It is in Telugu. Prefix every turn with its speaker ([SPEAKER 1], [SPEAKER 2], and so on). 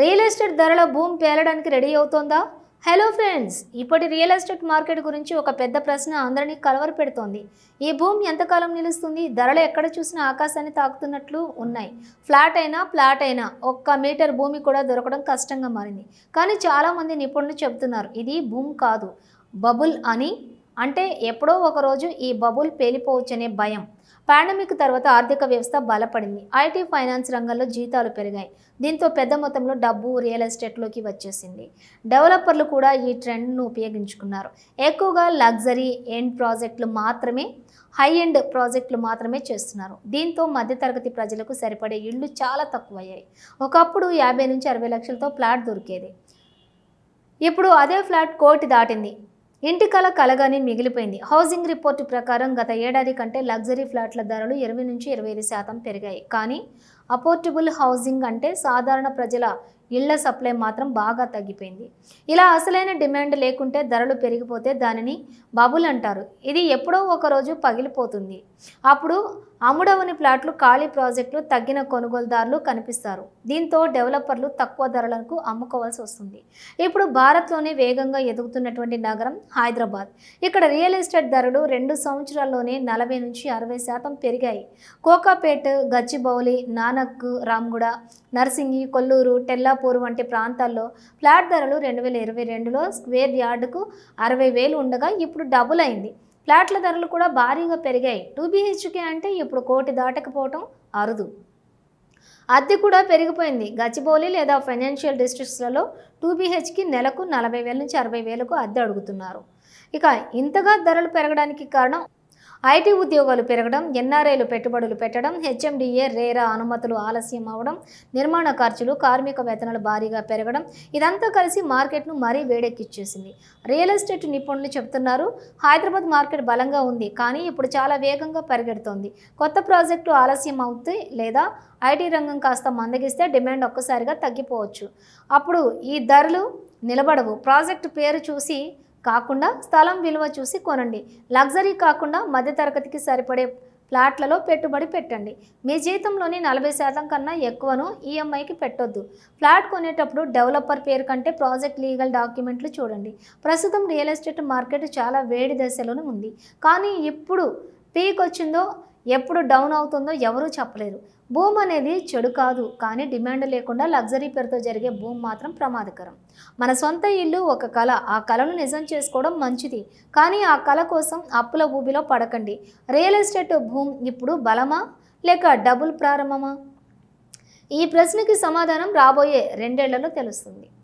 [SPEAKER 1] రియల్ ఎస్టేట్ ధరల భూమి పేలడానికి రెడీ అవుతోందా? హలో ఫ్రెండ్స్ ఇప్పటి రియల్ ఎస్టేట్ మార్కెట్ గురించి ఒక పెద్ద ప్రశ్న అందరినీ కలవర పెడుతోంది ఈ భూమి ఎంతకాలం నిలుస్తుంది? ధరలు ఎక్కడ చూసినా ఆకాశాన్ని తాకుతున్నట్లు ఉన్నాయి. ఫ్లాట్ అయినా ప్లాట్ అయినా ఒక్క మీటర్ భూమి కూడా దొరకడం కష్టంగా మారింది. కానీ చాలామంది నిపుణులు చెబుతున్నారు ఇది భూమి కాదు. బబుల్ అని అంటే ఎప్పుడో ఒకరోజు ఈ బబుల్ పేలిపోవచ్చనే భయం. పాండమిక్ తర్వాత ఆర్థిక వ్యవస్థ బలపడింది. ఐటీ ఫైనాన్స్ రంగంలో జీతాలు పెరిగాయి. దీంతో పెద్ద మొత్తంలో డబ్బు రియల్ ఎస్టేట్లోకి వచ్చేసింది. డెవలపర్లు కూడా ఈ ట్రెండ్ను ఉపయోగించుకున్నారు. ఎక్కువగా లగ్జరీ ఎండ్ ప్రాజెక్టులు మాత్రమే హై ఎండ్ ప్రాజెక్టులు మాత్రమే చేస్తున్నారు. దీంతో మధ్యతరగతి ప్రజలకు సరిపడే ఇళ్ళు చాలా తక్కువయ్యాయి. ఒకప్పుడు యాభై నుంచి అరవై లక్షలతో ఫ్లాట్ దొరికేది. ఇప్పుడు అదే ఫ్లాట్ కోటి దాటింది. ఇంటి కల కలగానే మిగిలిపోయింది. హౌసింగ్ రిపోర్టు ప్రకారం గత ఏడాది కంటే లగ్జరీ ఫ్లాట్ల ధరలు ఇరవై నుంచి ఇరవై ఐదు శాతం పెరిగాయి. కానీ అపోర్టబుల్ హౌసింగ్ అంటే సాధారణ ప్రజల ఇళ్ళ సప్లై మాత్రం బాగా తగ్గిపోయింది. ఇలా అసలైన డిమాండ్ లేకుంటే ధరలు పెరిగిపోతే దానిని బబుల్ అంటారు. ఇది ఎప్పుడో ఒకరోజు పగిలిపోతుంది. అప్పుడు అమ్ముడవని ప్లాట్లు ఖాళీ ప్రాజెక్టులు తగ్గిన కొనుగోలుదారులు కనిపిస్తారు. దీంతో డెవలపర్లు తక్కువ ధరలకు అమ్ముకోవాల్సి వస్తుంది. ఇప్పుడు భారత్లోనే వేగంగా ఎదుగుతున్నటువంటి నగరం హైదరాబాద్. ఇక్కడ రియల్ ఎస్టేట్ ధరలు రెండు సంవత్సరాల్లోనే నలభై నుంచి అరవై శాతం పెరిగాయి. కోకాపేట్ గచ్చిబౌలి నానక్ రామ్గూడ నర్సింగి కొల్లూరు టెల్లాపూర్ వంటి ప్రాంతాల్లో ఫ్లాట్ ధరలు రెండు వేల ఇరవై రెండులో స్క్వేర్ యార్డుకు అరవై వేలు ఉండగా ఇప్పుడు డబుల్ అయింది. ఫ్లాట్ల ధరలు కూడా భారీగా పెరిగాయి. టూ బీహెచ్కే అంటే ఇప్పుడు కోటి దాటకపోవటం అరుదు. అద్దె కూడా పెరిగిపోయింది. గచ్చిబౌలి లేదా ఫైనాన్షియల్ డిస్ట్రిక్ట్స్లలో టూ బీహెచ్కి నెలకు నలభై వేల నుంచి అరవై వేలకు అద్దె అడుగుతున్నారు. ఇక ఇంతగా ధరలు పెరగడానికి కారణం ఐటీ ఉద్యోగాలు పెరగడం ఎన్ఆర్ఐలు పెట్టుబడులు పెట్టడం హెచ్ఎండిఏ రేరా అనుమతులు ఆలస్యం అవడం నిర్మాణ ఖర్చులు కార్మిక వేతనాలు భారీగా పెరగడం ఇదంతా కలిసి మార్కెట్ను మరీ వేడెక్కిచ్చేసింది. రియల్ ఎస్టేట్ నిపుణులు చెబుతున్నారు హైదరాబాద్ మార్కెట్ బలంగా ఉంది కానీ ఇప్పుడు చాలా వేగంగా పరిగెడుతోంది. కొత్త ప్రాజెక్టు ఆలస్యం అవుతే లేదా ఐటీ రంగం కాస్త మందగిస్తే డిమాండ్ ఒక్కసారిగా తగ్గిపోవచ్చు. అప్పుడు ఈ ధరలు నిలబడవు. ప్రాజెక్టు పేరు చూసి కాకుండా స్థలం విలువ చూసి కొనండి. లగ్జరీ కాకుండా మధ్యతరగతికి సరిపడే ఫ్లాట్లలో పెట్టుబడి పెట్టండి. మీ జీతంలోని నలభై శాతం కన్నా ఎక్కువను ఈఎంఐకి పెట్టొద్దు. ఫ్లాట్ కొనేటప్పుడు డెవలపర్ పేరు కంటే ప్రాజెక్ట్ లీగల్ డాక్యుమెంట్లు చూడండి. ప్రస్తుతం రియల్ ఎస్టేట్ మార్కెట్ చాలా వేడి దశలోనే ఉంది. కానీ ఇప్పుడు పీక్ వచ్చిందో ఎప్పుడు డౌన్ అవుతుందో ఎవరూ చెప్పలేరు. భూమ్ అనేది చెడు కాదు కానీ డిమాండ్ లేకుండా లగ్జరీ పేరుతో జరిగే భూమి మాత్రం ప్రమాదకరం. మన సొంత ఇల్లు ఒక కళ ఆ కళను నిజం చేసుకోవడం మంచిది. కానీ ఆ కళ కోసం అప్పుల ఊబిలో పడకండి. రియల్ ఎస్టేట్ భూమ్ ఇప్పుడు బలమా లేక డబుల్ ప్రారంభమా? ఈ ప్రశ్నకి సమాధానం రాబోయే రెండేళ్ళలో తెలుస్తుంది.